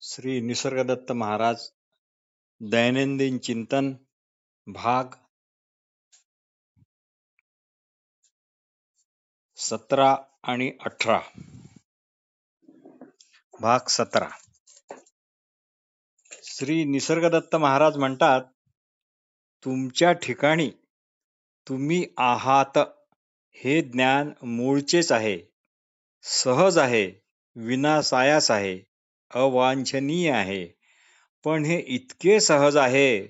श्री निसर्गदत्त महाराज दैनंदिन चिंतन भाग सतरा आणि अठरा. भाग सतरा. श्री निसर्गदत्त महाराज म्हणतात तुमच्या ठिकाणी तुम्ही आहात हे ज्ञान मूळचेच आहे. सहज आहे विनासायास आहे अवांछनीय आहे. पण हे इतके सहज आहे.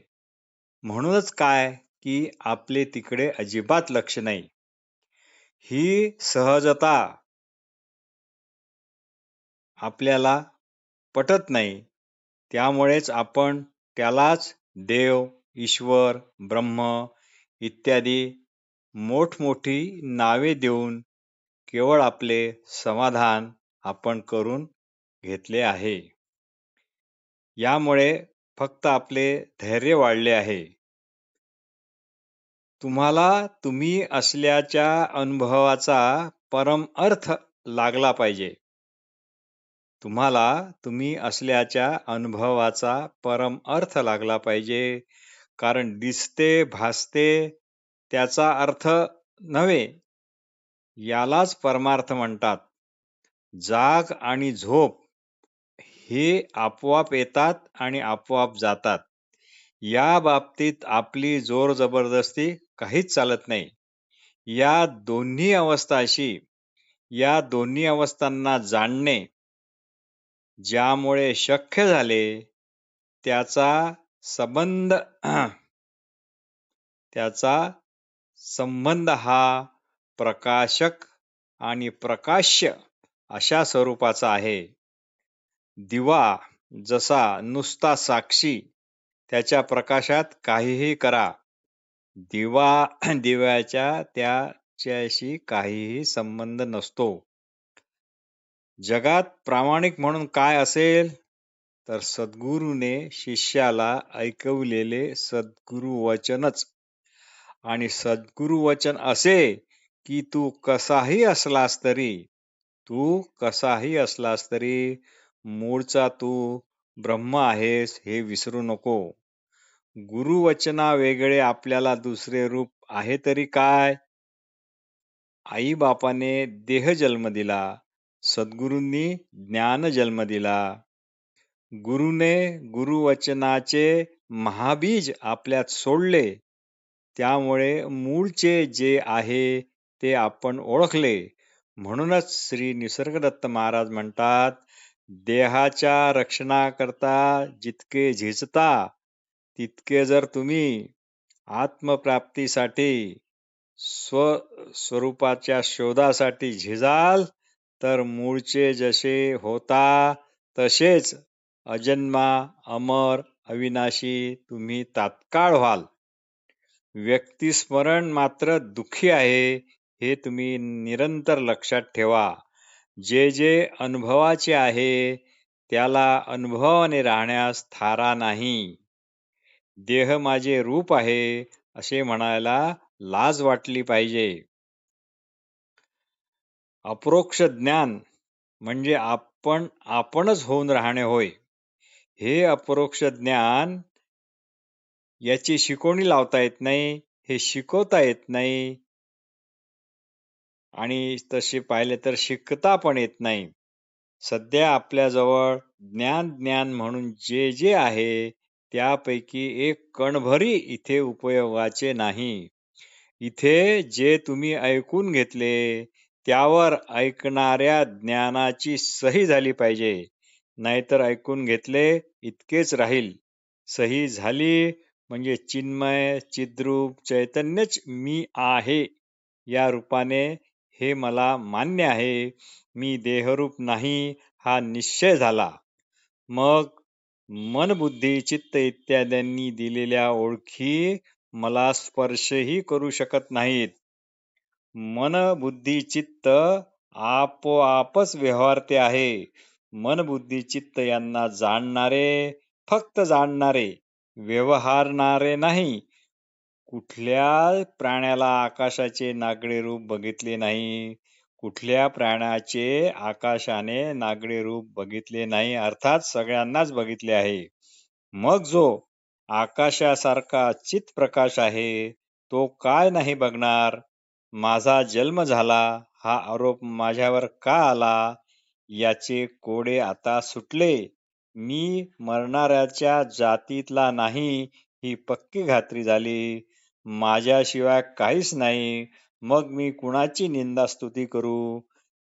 म्हणूनच काय की आपले तिकडे अजिबात लक्ष नाही. ही सहजता आपल्याला पटत नाही. त्यामुळेच आपण त्यालाच देव ईश्वर ब्रह्म इत्यादी मोठमोठी नावे देऊन केवळ आपले समाधान आपण करून घेतले आहे. यामुळे फक्त आपले धैर्य वाढले आहे. तुम्हाला तुम्ही असल्याच्या अनुभवाचा परम अर्थ लागला पाहिजे. तुम्हाला तुम्ही असल्याच्या अनुभवाचा परम अर्थ लागला पाहिजे. कारण दिसते भासते त्याचा अर्थ नव्हे. यालाच परमार्थ म्हणतात. जाग आणि झोप हे आपोआप येतात आणि आपोआप जातात. या बाबतीत आपली जोर जबरदस्ती काहीच चालत नाही. या दोन्ही अवस्थाशी या दोन्ही अवस्थांना जाणणे ज्यामुळे शक्य झाले त्याचा संबंध त्याचा संबंध हा प्रकाशक आणि प्रकाश्य अशा स्वरूपाचा आहे. दिवा जसा नुसता साक्षी त्याच्या प्रकाशात काहीही करा. दिवा दिव्याच्या त्याच्याशी काहीही संबंध नसतो. जगात प्रामाणिक म्हणून काय असेल? तर सद्गुरूने शिष्याला ऐकवलेले सद्गुरु वचनच आणि सद्गुरु वचन असे की तू कसाही असलास तरी तू कसाही असलास तरी मूळचा तू ब्रह्म आहेस हे विसरू नको. गुरुवचना वेगळे आपल्याला दुसरे रूप आहे तरी काय? आई बापाने देह जन्म दिला सद्गुरूंनी ज्ञान जन्म दिला. गुरुने गुरुवचनाचे महाबीज आपल्यात सोडले त्यामुळे मूळचे जे आहे ते आपण ओळखले. म्हणूनच श्री निसर्गदत्त महाराज म्हणतात देहाच्या रक्षणाकरता जितके झिजता तितके जर तुम्ही आत्मप्राप्तीसाठी स्वस्वरूपाच्या शोधासाठी झिजाल तर मूळचे जसे होता तसेच अजन्मा अमर अविनाशी तुम्ही तात्काळ व्हाल. व्यक्तिस्मरण मात्र दुःखी आहे हे तुम्ही निरंतर लक्षात ठेवा. जे जे अनुभवाचे आहे त्याला अनुभवाने राहण्यास थारा नाही. देह माझे रूप आहे असे म्हणायला लाज वाटली पाहिजे. अप्रोक्ष ज्ञान म्हणजे आपण आपणच होऊन राहणे होय. हे अप्रोक्ष ज्ञान याची शिकवणी लावता येत नाही हे शिकवता येत नाही आणि तसे पाहिले तर शिकता पण येत नाही. सध्या आपल्याजवळ ज्ञान ज्ञान म्हणून जे जे आहे त्यापैकी एक कणभरी इथे उपयोगाचे नाही. इथे जे तुम्ही ऐकून घेतले त्यावर ऐकणाऱ्या ज्ञानाची सही झाली पाहिजे. नाहीतर ऐकून घेतले इतकेच राहील. सही झाली म्हणजे चिन्मय चिद्रूप चैतन्यच मी आहे या रूपाने हे मला मान्य आहे. मी देहरूप नाही हा निश्चय झाला. मग मन बुद्धी चित्त इत्यादींनी दिलेल्या ओळखी मला स्पर्शही करू शकत नाहीत. मन बुद्धी चित्त आपोआपच व्यवहारते आहे. मन बुद्धी चित्त यांना जाणणारे फक्त जाणणारे व्यवहारणारे नाही. कुठल्या प्राण्याला आकाशाचे नागडे रूप बघितले नाही? कुठल्या प्राण्याचे आकाशाने नागडे रूप बघितले नाही? अर्थात सगळ्यांनाच बघितले आहे. मग जो आकाशासारखा चित प्रकाश आहे तो काय नाही बघणार? माझा जन्म झाला हा आरोप माझ्यावर का आला? याचे कोडे आता सुटले. मी मरणाऱ्याच्या जातीतला नाही ही पक्की खात्री झाली. माझ्याशिवाय काहीच नाही. मग मी कुणाची निंदा स्तुती करू?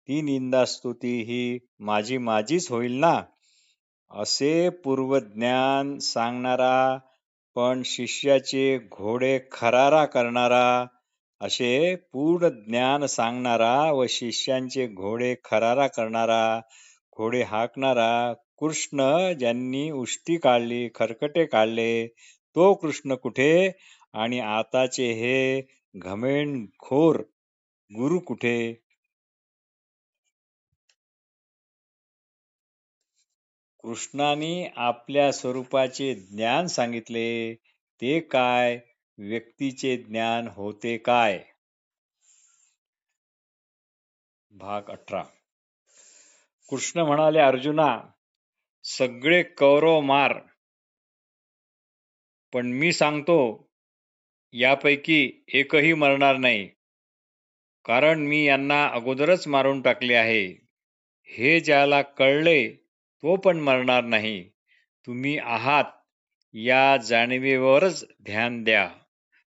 ती निंदास्तुती ही माझी माझीच होईल ना? असे पूर्वज्ञान सांगणारा पण शिष्याचे घोडे खरारा करणारा असे पूर्ण ज्ञान सांगणारा व शिष्यांचे घोडे खरारा करणारा घोडे हाकणारा कृष्ण ज्यांनी उष्टी काढली खरकटे काढले तो कृष्ण कुठे? आणि आताचे हे घमेंडखोर गुरु कुठे? कृष्णाने आपल्या स्वरूपाचे ज्ञान सांगितले. ते काय? व्यक्तीचे ज्ञान होते काय? भाग अठरा. कृष्ण म्हणाले अर्जुना सगळे कौरव मार. पण मी सांगतो यापैकी एकही मरणार नाही. कारण मी यांना अगोदरच मारून टाकले आहे. हे ज्याला कळले तो पण मरणार नाही. तुम्ही आहात. या जाणीवेवरच ध्यान द्या.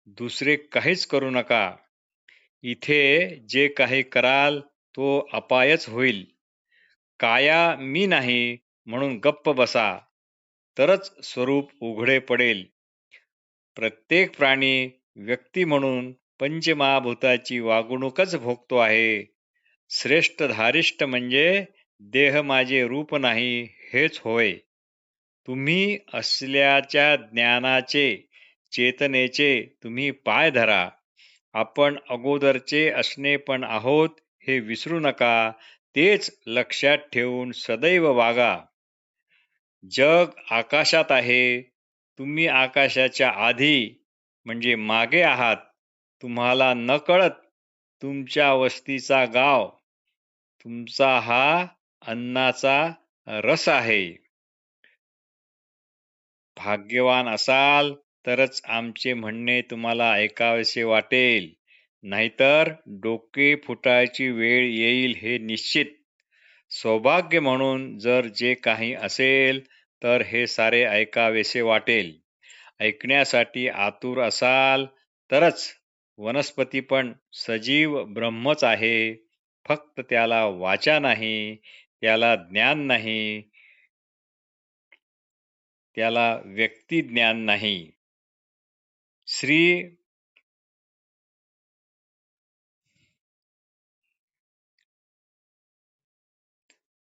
दुसरे काहीच करू नका. इथे जे काही कराल तो अपायच होईल. काया मी नाही म्हणून गप्प बसा. तरच स्वरूप उघडे पडेल. प्रत्येक प्राणी व्यक्ती म्हणून पंचमहाभूताची वागणूकच भोगतो आहे. श्रेष्ठ धारिष्ट म्हणजे देह माझे रूप नाही हेच होय. तुम्ही असल्याच्या ज्ञानाचे चेतनेचे तुम्ही पाय धरा. आपण अगोदरचे असणे पण आहोत हे विसरू नका तेच लक्षात ठेवून सदैव वागा. जग आकाशात आहे तुम्ही आकाशाच्या आधी म्हणजे मागे आहात तुम्हाला नकळत तुमच्या वस्तीचा गाव तुमचा हा अन्नाचा रस आहे. भाग्यवान असाल तरच आमचे म्हणणे तुम्हाला ऐकावेसे वाटेल. नाहीतर डोके फुटायची वेळ येईल हे निश्चित. सौभाग्य म्हणून जर जे काही असेल तर हे सारे ऐकावेसे वाटेल. ऐकण्यासाठी आतुर असाल तरच वनस्पती पण सजीव ब्रह्मच आहे. फक्त त्याला वाचा नाही त्याला ज्ञान नाही त्याला व्यक्ती ज्ञान नाही. श्री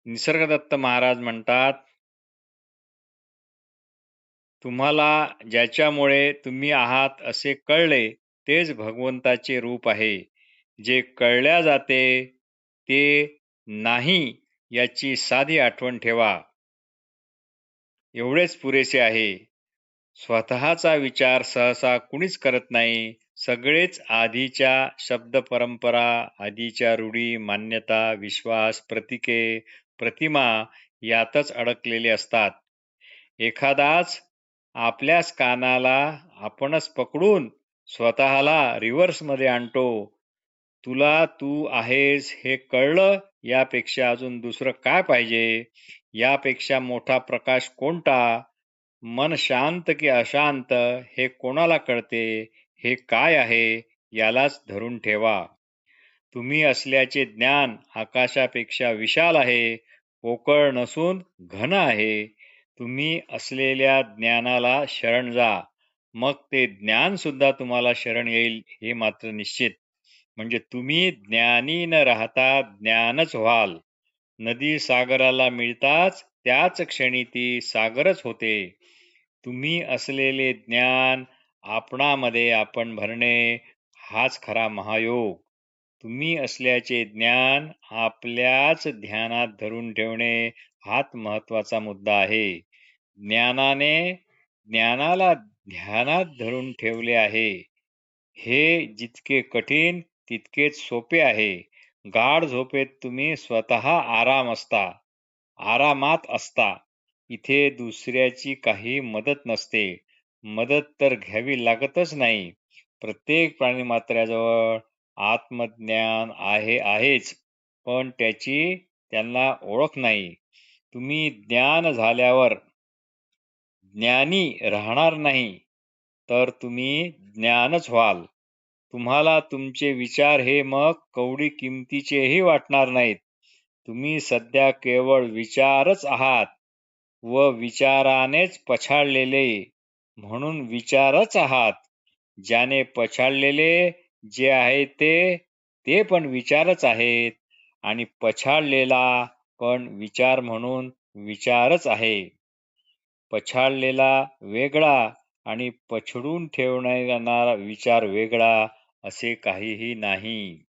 निसर्गदत्त महाराज म्हणतात तुम्हाला ज्याच्यामुळे तुम्ही आहात असे कळले तेच भगवंताचे रूप आहे. जे कळल्या जाते ते नाही याची साधी आठवण ठेवा. एवढेच पुरेसे आहे. स्वतःचा विचार सहसा कुणीच करत नाही. सगळेच आधीच्या शब्द परंपरा आधीच्या रूढी मान्यता विश्वास प्रतिके प्रतिमा यातच अडकलेले असतात. एखादाच आपल्याच कानाला आपणच पकडून स्वतःला रिव्हर्समध्ये आणतो. तुला तू आहेस हे कळलं? यापेक्षा अजून दुसरं काय पाहिजे? यापेक्षा मोठा प्रकाश कोणता? मन शांत की अशांत? हे कोणाला कळते? हे काय आहे? यालाच धरून ठेवा. तुम्ही असल्याचे ज्ञान आकाशापेक्षा विशाल आहे. पोकळ नसून घन आहे. तुम्ही असलेल्या ज्ञानाला शरण जा. मग ते ज्ञान सुद्धा तुम्हाला शरण येईल हे मात्र निश्चित. म्हणजे तुम्ही ज्ञानी न राहता ज्ञानच व्हाल. नदी सागराला मिळताच त्याच क्षणी ती सागरच होते. तुम्ही असलेले ज्ञान आपणामध्ये आपण भरणे हाच खरा महायोग. तुम्ही असल्याचे ज्ञान आपल्याच ध्यानात धरून ठेवणे हाच महत्त्वाचा मुद्दा आहे. ज्ञानाने ज्ञानाला ध्यानात धरून ठेवले आहे. हे जितके कठीण तितकेच सोपे आहे. गाढ झोपेत तुम्ही स्वतः आराम असता. आरामात असता. इथे दुसऱ्याची काही मदत नसते. मदत तर घ्यावी लागतच नाही. प्रत्येक प्राणी मात्र्याजवळ आत्मज्ञान आहे आहेच. पण त्याची त्यांना ओळख नाही. तुम्ही ज्ञान झाल्यावर ज्ञानी राहणार नाही तर तुम्ही ज्ञानच व्हाल. तुम्हाला तुमचे विचार हे मग कवडी किमतीचेही वाटणार नाहीत. तुम्ही सध्या केवळ विचारच आहात व विचारानेच पछाडलेले म्हणून विचारच आहात. ज्याने पछाडलेले जे आहे ते ते पण विचारच आहेत आणि पछाडलेला पण विचार म्हणून विचारच आहे. पछाडलेला वेगळा आणि पछडून ठेवण्याचा विचार वेगळा असे काहीही नाही.